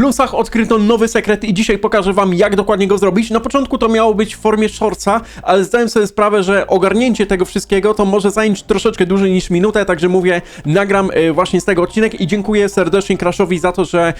Bluesach odkryto nowy sekret i dzisiaj pokażę wam, jak dokładnie go zrobić. Na początku to miało być w formie shortsa, ale zdałem sobie sprawę, że ogarnięcie tego wszystkiego to może zająć troszeczkę dłużej niż minutę, także mówię, nagram e, właśnie z tego odcinek i dziękuję serdecznie Crashowi za to, że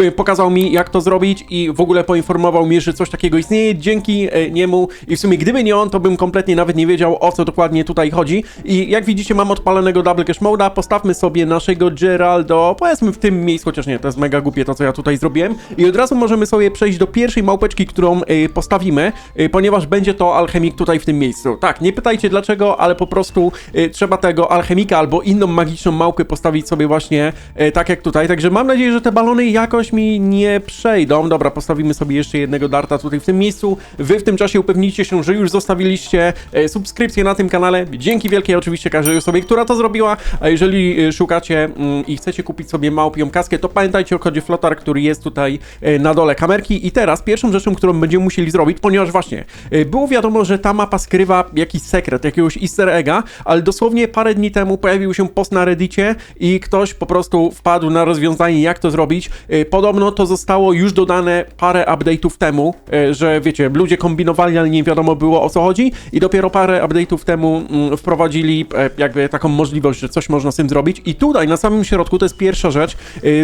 e, pokazał mi, jak to zrobić i w ogóle poinformował mnie, że coś takiego istnieje. Dzięki e, niemu i w sumie gdyby nie on, to bym kompletnie nawet nie wiedział, o co dokładnie tutaj chodzi. I jak widzicie, mam odpalonego Double Cash Mode'a. Postawmy sobie naszego Geraldo, powiedzmy w tym miejscu, chociaż nie, to jest mega głupie to, co ja tutaj zrobiłem. I od razu możemy sobie przejść do pierwszej małpeczki, którą e, postawimy, e, ponieważ będzie to alchemik tutaj w tym miejscu. Tak, nie pytajcie dlaczego, ale po prostu e, trzeba tego alchemika albo inną magiczną małpę postawić sobie właśnie tak jak tutaj. Także mam nadzieję, że te balony jakoś mi nie przejdą. Dobra, postawimy sobie jeszcze jednego darta tutaj w tym miejscu. Wy w tym czasie upewnijcie się, że już zostawiliście subskrypcję na tym kanale. Dzięki wielkie oczywiście każdej osobie, która to zrobiła. A jeżeli szukacie mm, i chcecie kupić sobie małpią kaskę, to pamiętajcie o kodzie Flotar, który jest tutaj e, na dole kamerki. I teraz pierwszą rzeczą, którą będziemy musieli zrobić, ponieważ właśnie e, było wiadomo, że ta mapa skrywa jakiś sekret, jakiegoś easter egga, ale dosłownie parę dni temu pojawił się post na reddicie i ktoś po prostu wpadł na rozwiązanie, jak to zrobić. E, Podobno to zostało już dodane parę update'ów temu, że wiecie, ludzie kombinowali, ale nie wiadomo było o co chodzi i dopiero parę update'ów temu mm, wprowadzili jakby taką możliwość, że coś można z tym zrobić i tutaj na samym środku to jest pierwsza rzecz,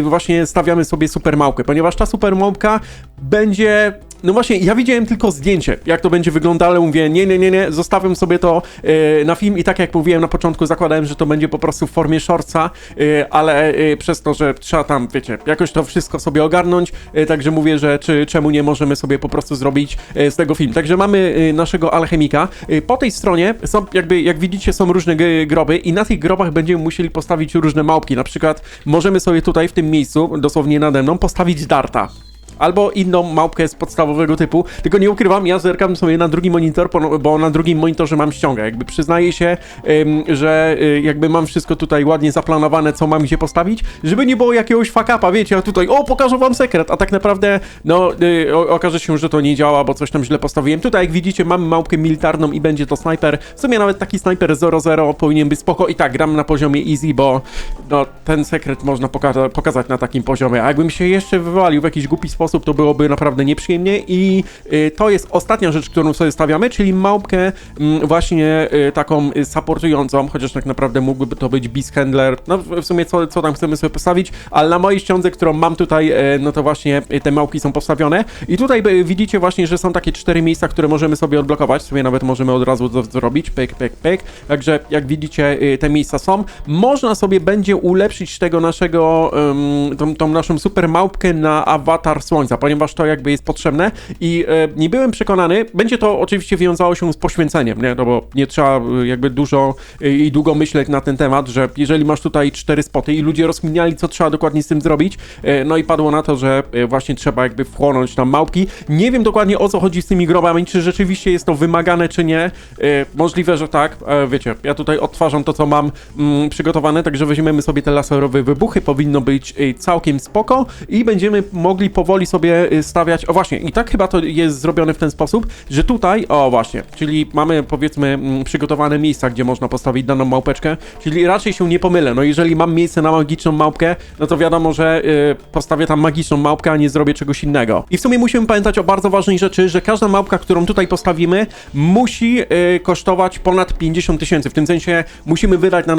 właśnie stawiamy sobie super małpkę, ponieważ ta super małpka będzie no właśnie, ja widziałem tylko zdjęcie, jak to będzie wyglądało, mówię, nie, nie, nie, nie, zostawiam sobie to e, na film i tak jak mówiłem na początku, zakładałem, że to będzie po prostu w formie shortsa, e, ale e, przez to, że trzeba tam, wiecie, jakoś to wszystko sobie ogarnąć, także mówię, że czy, czemu nie możemy sobie po prostu zrobić z tego film. Także mamy naszego alchemika. Po tej stronie są, jakby, jak widzicie, są różne groby i na tych grobach będziemy musieli postawić różne małpki. Na przykład możemy sobie tutaj w tym miejscu, dosłownie nade mną, postawić darta. Albo inną małpkę z podstawowego typu, tylko nie ukrywam, ja zerkam sobie na drugi monitor, bo na drugim monitorze mam ściągę. Jakby przyznaję się, że y, jakby mam wszystko tutaj ładnie zaplanowane, co mam gdzie postawić, żeby nie było jakiegoś fuck-upa, wiecie, a tutaj, o, pokażę wam sekret, a tak naprawdę, no, y, okaże się, że to nie działa, bo coś tam źle postawiłem. Tutaj, jak widzicie, mamy małpkę militarną i będzie to snajper. W sumie nawet taki snajper 0-0 powinien być spoko i tak, gram na poziomie easy, bo no, ten sekret można poka- pokazać na takim poziomie, a jakbym się jeszcze wywalił w jakiś głupi sposób, to byłoby naprawdę nieprzyjemnie i y, to jest ostatnia rzecz, którą sobie stawiamy, czyli małpkę mm, właśnie y, taką supportującą, chociaż tak naprawdę mógłby to być Beast Handler, no w sumie co, co tam chcemy sobie postawić, ale na mojej ściądze, którą mam tutaj, y, no to właśnie te małpki są postawione. I tutaj widzicie właśnie, że są takie cztery miejsca, które możemy sobie odblokować, w sumie nawet możemy od razu to zrobić, pyk, pyk, pyk, także jak widzicie te miejsca są, można sobie będzie ulepszyć tego naszego, tą, tą naszą super małpkę na awatar słońca, ponieważ to jakby jest potrzebne i e, nie byłem przekonany, będzie to oczywiście wiązało się z poświęceniem, nie, no bo nie trzeba e, jakby dużo e, i długo myśleć na ten temat, że jeżeli masz tutaj cztery spoty i ludzie rozkminiali, co trzeba dokładnie z tym zrobić, e, no i padło na to, że e, właśnie trzeba jakby wchłonąć tam małpki. Nie wiem dokładnie o co chodzi z tymi grobami, czy rzeczywiście jest to wymagane, czy nie. E, Możliwe, że tak. E, Wiecie, ja tutaj odtwarzam to, co mam mm, przygotowane, także weźmiemy sobie te laserowe wybuchy, powinno być całkiem spoko i będziemy mogli powoli sobie e, stawiać, o właśnie, i tak chyba to jest zrobione w ten sposób, że tutaj, o właśnie, czyli mamy powiedzmy mm, przygotowane miejsca, gdzie można postawić daną małpeczkę, czyli raczej się nie pomylę, no jeżeli mam miejsce na magiczną małpkę, no to wiadomo, że e, postawię tam magiczną małpkę, a nie zrobię czegoś innego. I w sumie musimy pamiętać o bardzo ważnej rzeczy, że każda małpka, którą tutaj postawimy, musi e, kosztować ponad 50 tysięcy. W tym sensie musimy wydać na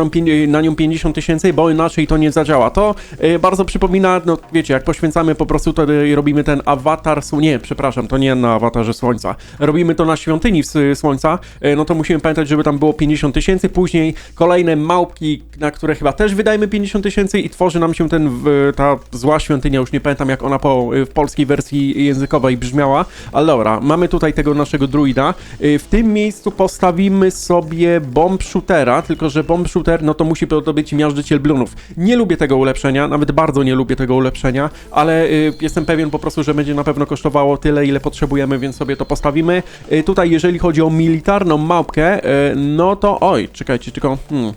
na nią 50 tysięcy, bo inaczej to nie zadziała. To bardzo przypomina, no wiecie, jak poświęcamy po prostu, to e, robimy ten awatar, nie, przepraszam, to nie na awatarze słońca. Robimy to na świątyni słońca, e, no to musimy pamiętać, żeby tam było 50 tysięcy, później kolejne małpki, na które chyba też wydajemy 50 tysięcy i tworzy nam się ten, ta zła świątynia, już nie pamiętam jak ona po, w polskiej wersji językowej brzmiała, ale dobra, mamy tutaj tego naszego druida. Y, W tym miejscu postawimy sobie bomb shootera, tylko że bomb shooter, no to musi to być miażdżyciel blunów. Nie lubię tego ulepszenia, nawet bardzo nie lubię tego ulepszenia, ale jestem pewien po prostu, że będzie na pewno kosztowało tyle, ile potrzebujemy, więc sobie to postawimy. Y, tutaj, jeżeli chodzi o militarną małpkę, y, no to, oj, czekajcie, tylko, hmm,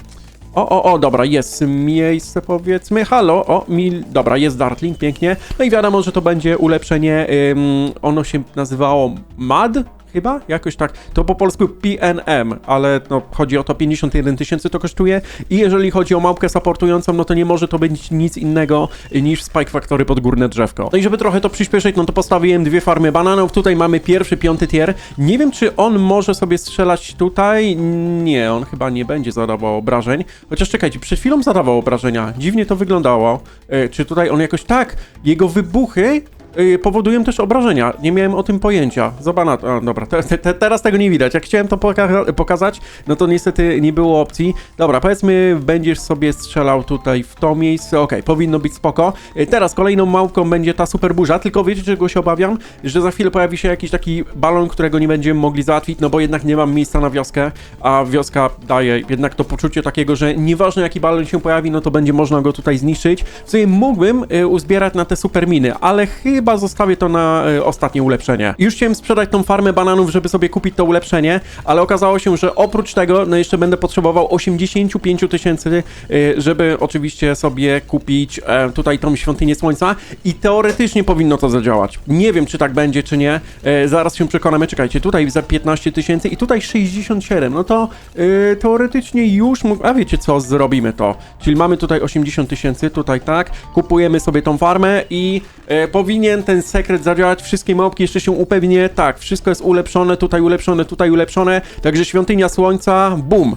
o, o, o, dobra, jest miejsce powiedzmy. Halo, o, mil, dobra, jest Dartling, pięknie. No i wiadomo, że to będzie ulepszenie, ym, ono się nazywało MAD, chyba? Jakoś tak. To po polsku PNM, ale no, chodzi o to 51 tysięcy to kosztuje i jeżeli chodzi o małpkę supportującą, no to nie może to być nic innego niż Spike Factory pod górne drzewko. No i żeby trochę to przyspieszyć, no to postawiłem dwie farmy bananów. Tutaj mamy pierwszy, piąty tier. Nie wiem, czy on może sobie strzelać tutaj. Nie, on chyba nie będzie zadawał obrażeń. Chociaż czekajcie, przed chwilą zadawał obrażenia. Dziwnie to wyglądało. Y, czy tutaj on jakoś tak, jego wybuchy y, powodują też obrażenia. Nie miałem o tym pojęcia. Zobacz, dobra, te, te, te, teraz tego nie widać. Jak chciałem to poka pokazać, no to niestety nie było opcji. Dobra, powiedzmy, będziesz sobie strzelał tutaj w to miejsce. Okej, powinno być spoko. Y, teraz kolejną małpką będzie ta super burza, tylko wiecie czego się obawiam? Że za chwilę pojawi się jakiś taki balon, którego nie będziemy mogli załatwić, no bo jednak nie mam miejsca na wioskę, a wioska daje jednak to poczucie takiego, że nieważne jaki balon się pojawi, no to będzie można go tutaj zniszczyć. W sumie mógłbym y, uzbierać na te super miny, ale chyba zostawię to na y, ostatnie ulepszenie. Już chciałem sprzedać tą farmę bananów, żeby sobie kupić to ulepszenie, ale okazało się, że oprócz tego, no jeszcze będę potrzebował 85 tysięcy, y, żeby oczywiście sobie kupić e, tutaj tą świątynię słońca i teoretycznie powinno to zadziałać. Nie wiem, czy tak będzie, czy nie. E, zaraz się przekonamy. Czekajcie, tutaj za 15 tysięcy i tutaj 67. No to e, teoretycznie już. A wiecie co, zrobimy to. Czyli mamy tutaj 80 tysięcy, tutaj tak. Kupujemy sobie tą farmę i e, powinien ten sekret zadziałać. Wszystkie małpki jeszcze się upewnię. Tak, wszystko jest ulepszone, tutaj ulepszone, tutaj ulepszone. Także świątynia słońca, bum.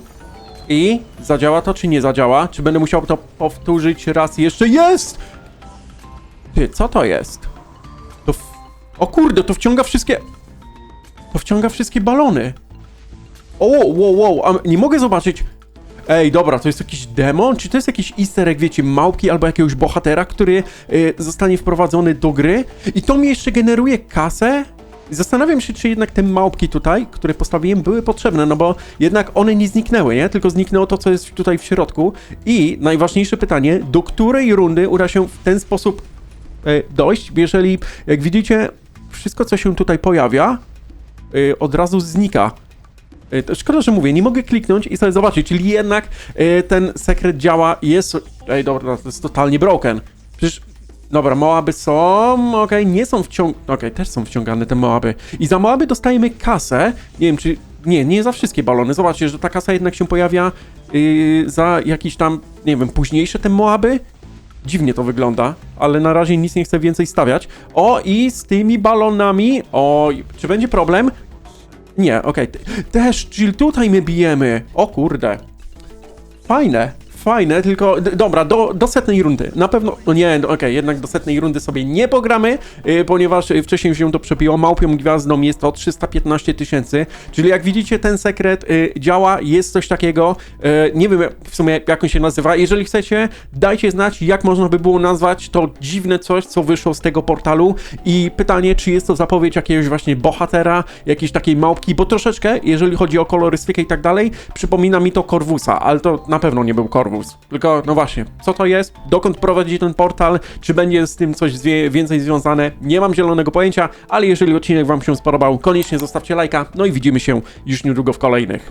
I zadziała to, czy nie zadziała? Czy będę musiał to powtórzyć raz jeszcze? Jest! Ty, co to jest? To w... O kurde, to wciąga wszystkie... To wciąga wszystkie balony. O, wow, wow, wow, nie mogę zobaczyć... Ej, dobra, to jest jakiś demon? Czy to jest jakiś easter egg, wiecie, małpki albo jakiegoś bohatera, który y, zostanie wprowadzony do gry? I to mi jeszcze generuje kasę? Zastanawiam się, czy jednak te małpki tutaj, które postawiłem, były potrzebne, no bo jednak one nie zniknęły, nie? Tylko zniknęło to, co jest tutaj w środku. I najważniejsze pytanie, do której rundy uda się w ten sposób e, dojść, jeżeli, jak widzicie, wszystko, co się tutaj pojawia, e, od razu znika. E, to Szkoda, że mówię, nie mogę kliknąć i sobie zobaczyć, czyli jednak e, ten sekret działa jest... Ej, dobra, to jest totalnie broken. Przecież... Dobra, moaby są, okej, nie są wciągane, okej, też są wciągane te moaby. I za moaby dostajemy kasę, nie wiem czy... Nie, nie za wszystkie balony, zobaczcie, że ta kasa jednak się pojawia yy, za jakiś tam, nie wiem, późniejsze te moaby. Dziwnie to wygląda, ale na razie nic nie chcę więcej stawiać. O, i z tymi balonami, o, czy będzie problem? Nie, okej. Też, czyli tutaj my bijemy. O kurde. Fajne, fajne, tylko dobra, do, do setnej rundy. Na pewno, no nie, no okej, jednak do setnej rundy sobie nie pogramy, y, ponieważ y, wcześniej się to przepiło. Małpią gwiazdą jest to 315 tysięcy, czyli jak widzicie ten sekret y, działa, jest coś takiego. Nie wiem w sumie jak on się nazywa. Jeżeli chcecie, dajcie znać jak można by było nazwać to dziwne coś, co wyszło z tego portalu i pytanie, czy jest to zapowiedź jakiegoś właśnie bohatera, jakiejś takiej małpki, bo troszeczkę, jeżeli chodzi o kolorystykę i tak dalej, przypomina mi to Korwusa, ale to na pewno nie był Korwus. Tylko, no właśnie, co to jest? Dokąd prowadzi ten portal? Czy będzie z tym coś więcej związane? Nie mam zielonego pojęcia, ale jeżeli odcinek Wam się spodobał, koniecznie zostawcie lajka, no i widzimy się już niedługo w kolejnych.